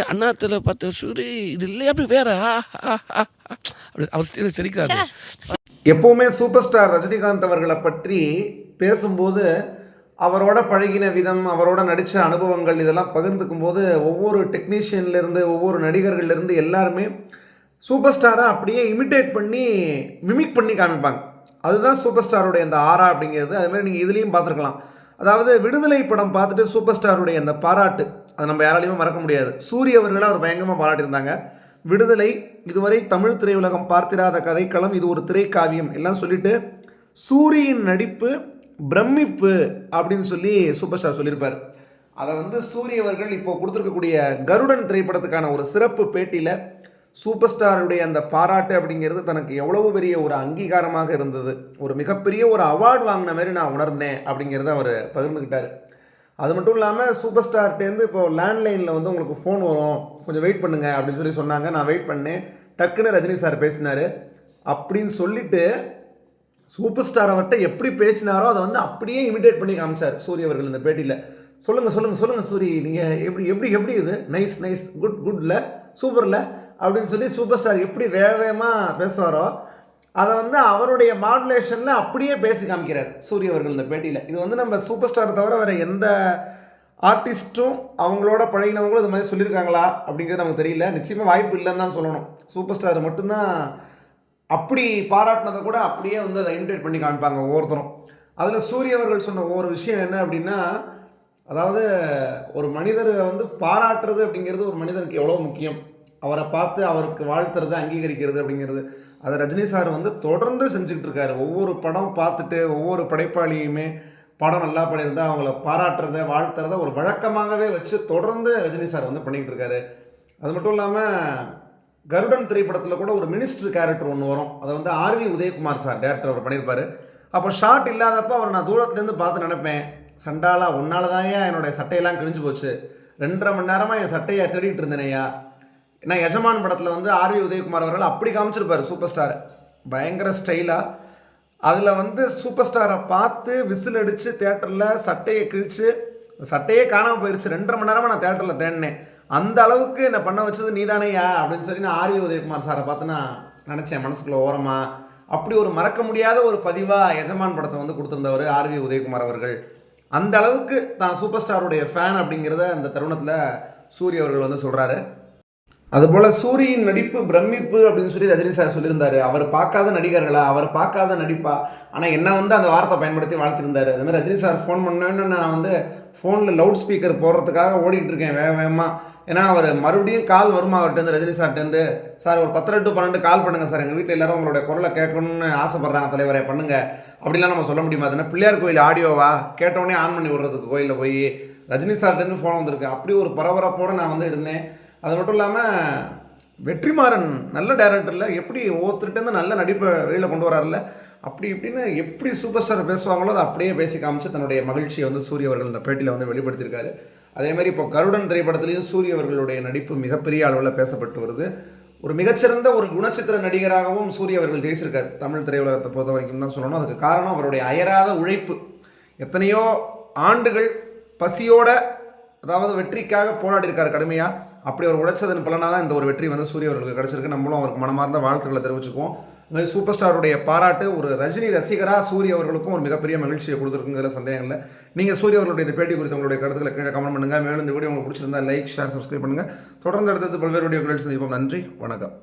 அப்படியே அண்ணாத்துல பார்த்த சூரி இது இல்லையா அப்படி வேற. அப்படி அவர் சிரி- சிரிக்காரு. எப்போவுமே சூப்பர் ஸ்டார் ரஜினிகாந்த் அவர்களை பற்றி பேசும்போது அவரோட பழகின விதம் அவரோட நடித்த அனுபவங்கள் இதெல்லாம் பகிர்ந்துக்கும் போது ஒவ்வொரு டெக்னீஷியன்லேருந்து ஒவ்வொரு நடிகர்கள்லேருந்து எல்லாருமே சூப்பர் ஸ்டாரை அப்படியே இமிட்டேட் பண்ணி மிமிக் பண்ணி காமிப்பாங்க. அதுதான் சூப்பர் ஸ்டாருடைய அந்த ஆரா அப்படிங்கிறது. அது மாதிரி நீங்கள் இதுலேயும் பார்த்துருக்கலாம். அதாவது விடுதலை படம் பார்த்துட்டு சூப்பர் ஸ்டாருடைய அந்த பாராட்டு. அதை நம்ம யாராலையுமே மறக்க முடியாது. சூரிய அவர்களை அவர் பயங்கரமாக பாராட்டியிருந்தாங்க. விடுதலை இதுவரை தமிழ் திரையுலகம் பார்த்திராத கதைக்களம் இது ஒரு திரைக்காவியம் எல்லாம் சொல்லிட்டு சூரியின் நடிப்பு பிரமிப்பு அப்படின்னு சொல்லி சூப்பர் ஸ்டார் சொல்லியிருப்பார். அதை வந்து சூரிய அவர்கள் இப்போ கொடுத்துருக்கக்கூடிய கருடன் திரைப்படத்துக்கான ஒரு சிறப்பு பேட்டியில் சூப்பர் ஸ்டாருடைய அந்த பாராட்டு அப்படிங்கிறது தனக்கு எவ்வளவு பெரிய ஒரு அங்கீகாரமாக இருந்தது. ஒரு மிகப்பெரிய ஒரு அவார்டு வாங்கின மாதிரி நான் உணர்ந்தேன் அப்படிங்கிறத அவர் பகிர்ந்துக்கிட்டார் அது மட்டும் இல்லாமல் சூப்பர் ஸ்டார்ட்டேருந்து இப்போ லேண்ட்லைனில் வந்து உங்களுக்கு ஃபோன் வரும். கொஞ்சம் வெயிட் பண்ணுங்க அப்படின்னு சொல்லி சொன்னாங்க. நான் வெயிட் பண்ணேன். டக்குன்னு ரஜினி சார் பேசினார். அப்படின்னு சொல்லிட்டு சூப்பர் ஸ்டார் அவர்கிட்ட எப்படி பேசினாரோ அதை வந்து அப்படியே இமிடேட் பண்ணி காமிச்சார் சூரிய அவர்கள் இந்த பேட்டியில். சொல்லுங்கள் சொல்லுங்கள் சொல்லுங்கள் சூரி. நீங்கள் எப்படி எப்படி எப்படி இது? நைஸ் நைஸ் குட் குட்ல சூப்பரில் அப்படின்னு சொல்லி சூப்பர் ஸ்டார் எப்படி வேக வேகமாக பேசுவாரோ அதை வந்து அவருடைய மாடுலேஷனில் அப்படியே பேசி காமிக்கிறார் சூரிய அவர்கள் இந்த பேட்டியில். இது வந்து நம்ம சூப்பர் ஸ்டார் தவிர வேறு எந்த ஆர்டிஸ்ட்டும் அவங்களோட பழகினவங்களும் இது மாதிரி சொல்லியிருக்காங்களா அப்படிங்கிறது நமக்கு தெரியல. நிச்சயமாக வாய்ப்பு இல்லைன்னு தான் சொல்லணும். சூப்பர் ஸ்டார் மட்டும்தான் அப்படி பாராட்டினதை கூட அப்படியே வந்து அதை இமிடேட் பண்ணி காமிப்பாங்க ஒவ்வொருத்தரும். அதில் சூரிய அவர்கள் சொன்ன ஒவ்வொரு விஷயம் என்ன அப்படின்னா அதாவது ஒரு மனிதரை வந்து பாராட்டுறது அப்படிங்கிறது ஒரு மனிதனுக்கு எவ்வளோ முக்கியம். அவரை பார்த்து அவருக்கு வாழ்த்துறது அங்கீகரிக்கிறது அப்படிங்கிறது. அதை ரஜினி சார் வந்து தொடர்ந்து செஞ்சுக்கிட்டு இருக்காரு. ஒவ்வொரு படம் பார்த்துட்டு ஒவ்வொரு படைப்பாளியுமே படம் நல்லா பண்ணியிருந்தா அவங்கள பாராட்டுறத வாழ்த்துறத ஒரு வழக்கமாகவே வச்சு தொடர்ந்து ரஜினி சார் வந்து பண்ணிக்கிட்டு இருக்காரு. அது மட்டும் இல்லாமல் கருடன் திரைப்படத்தில் கூட ஒரு மினிஸ்டர் கேரக்டர் ஒன்று வரும். அதை வந்து ஆர்வி உதயகுமார் சார் டேரக்டர் அவர் பண்ணியிருப்பார். அப்போ ஷார்ட் இல்லாதப்போ அவர் நான் தூரத்துலேருந்து பார்த்து நினைப்பேன். சண்டாலா உன்னால ஏன் என்னுடைய சட்டையெல்லாம் கிழிஞ்சு போச்சு. ரெண்டரை மணி நேரமாக என் சட்டையை தேடிட்டு இருந்தேனையா ஏன்னா எஜமான் படத்தில் வந்து ஆர்வி உதயகுமார் அவர்கள் அப்படி காமிச்சிருப்பார் சூப்பர் ஸ்டார் பயங்கர ஸ்டைலாக அதில் வந்து சூப்பர் ஸ்டாரை பார்த்து விசில் அடித்து தேட்டரில் சட்டையை கிழிச்சு சட்டையே காணாமல் போயிடுச்சு ரெண்டரை மணி நேரமாக நான் தேட்டரில் தேடினேன். அந்த அளவுக்கு என்னை பண்ண வச்சது நீதானையா அப்படின்னு சொல்லி நான் ஆர்வி உதயகுமார் சாரை பார்த்து நான் நினச்சேன் மனசுக்குள்ள ஓரமாக அப்படி ஒரு மறக்க முடியாத ஒரு பதிவாக எஜமான் படத்தை வந்து கொடுத்துருந்தவர் ஆர்வி உதயகுமார் அவர்கள். அந்த அளவுக்கு தான் சூப்பர் ஸ்டாருடைய ஃபேன் அப்படிங்கிறத அந்த தருணத்தில் சூரிய அவர்கள் வந்து சொல்கிறாரு அதுபோல் சூரியின் நடிப்பு பிரமிப்பு அப்படின்னு சொல்லி ரஜினி சார் சொல்லியிருந்தாரு. அவர் பார்க்காத நடிகர்களா? அவர் பார்க்காத நடிப்பா? ஆனால் என்ன வந்து அந்த வார்த்தை பயன்படுத்தி வாழ்த்திருந்தாரு. அது மாதிரி ரஜினி சார் ஃபோன் பண்ணோன்னு நான் வந்து ஃபோனில் லவுட் ஸ்பீக்கர் போடுறதுக்காக ஓடிக்கிட்டு இருக்கேன் வேக வேகமாக ஏன்னா அவர் மறுபடியும் கால் வருமா? அவர்கிட்ட ரஜினி சார்ட்டேருந்து சார் ஒரு பத்தரை டு பன்னெண்டு கால் பண்ணுங்கள் சார் எங்கள் வீட்டில் எல்லாரும் உங்களுடைய குரலை கேட்கணும்னு ஆசைப்பட்றாங்க தலைவரை பண்ணுங்க. அப்படிலாம் நம்ம சொல்ல முடியுமா? அதுனா பிள்ளையார் கோயில் ஆடியோவா கேட்டோடனே ஆன் பண்ணி விடுறதுக்கு கோயிலில் போய் ரஜினி சார்ட்டேருந்து ஃபோன் வந்திருக்கு. அப்படி ஒரு பரபரப்போடு நான் வந்து இருந்தேன். அது மட்டும் இல்லாமல் வெற்றிமாறன் நல்ல டேரக்டரில் எப்படி ஒவ்வொருத்தருட்டேருந்து நல்ல நடிப்பை வெளியில் கொண்டு வராருல்ல அப்படி இப்படின்னு எப்படி சூப்பர் ஸ்டார் பேசுவாங்களோ அதை அப்படியே பேசி காமிச்சு தன்னுடைய மகிழ்ச்சியை வந்து சூரிய அவர்கள் இந்த பேட்டியில் வந்து வெளிப்படுத்தியிருக்காரு. அதே மாதிரி இப்போ கருடன் திரைப்படத்திலையும் சூரிய அவர்களுடைய நடிப்பு மிகப்பெரிய அளவில் பேசப்பட்டு வருது. ஒரு மிகச்சிறந்த ஒரு குணச்சித்திர நடிகராகவும் சூரிய அவர்கள் ஜெயிச்சிருக்கார். தமிழ் திரையுலகத்தை பொறுத்த வரைக்கும் தான் சொல்லணும். அதுக்கு காரணம் அவருடைய அயராத உழைப்பு. எத்தனையோ ஆண்டுகள் பசியோட அதாவது வெற்றிக்காக போராடி இருக்கார் கடுமையாக அப்படி அவர் உழைச்சதன் பலனாக தான் இந்த ஒரு வெற்றி வந்து சூரிய அவர்களுக்கு கிடச்சிருக்கு. நம்மளும் அவருக்கு மனமார்ந்த வாழ்த்துக்களை தெரிவிச்சுக்குவோம். இந்த சூப்பர் ஸ்டாருடைய பாராட்டு ஒரு ரஜினி ரசிகராக சூரிய அவர்களுக்கும் ஒரு மிகப்பெரிய மகிழ்ச்சியை கொடுத்துருக்குங்கிற சந்தேகம் இல்லை. நீங்கள் சூரிய அவர்களுடைய இந்த பேட்டி குறித்து உங்களுடைய கருத்துக்களை கீழே கமெண்ட் பண்ணுங்கள் மேலும் இந்த வீடியோ உங்களுக்கு பிடிச்சிருந்தா லைக் ஷேர் சப்ஸ்கிரைப் பண்ணுங்கள் தொடர்ந்து அடுத்தது பல்வேறு வீடியோக்கள் சந்திப்போம். நன்றி வணக்கம்.